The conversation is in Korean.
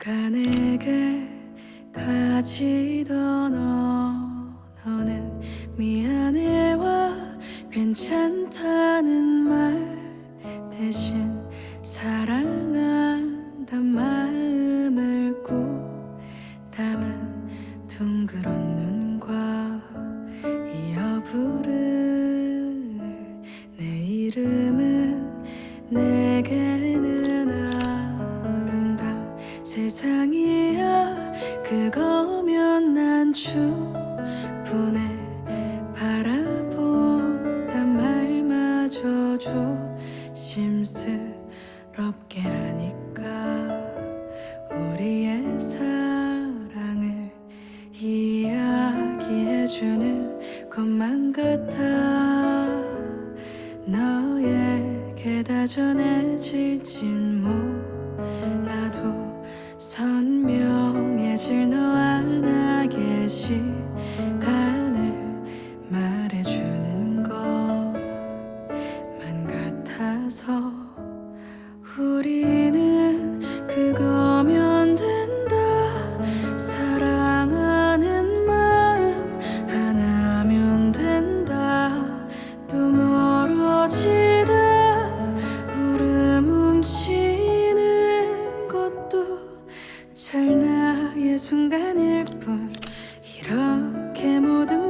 내가 내게 가지던 언어는 미안해와 괜찮다는 말. 그거면 난 충분해 바라본단 말마저 조심스럽게 하니까 우리의 사랑을 이야기해주는 것만 같아. 너에게 다 전해질진 몰 우리는 그거면 된다. 사랑하는 마음 하나면 된다. 또 멀어지다. 울음 훔치는 것도 잘 나의 순간일 뿐. 이렇게 모든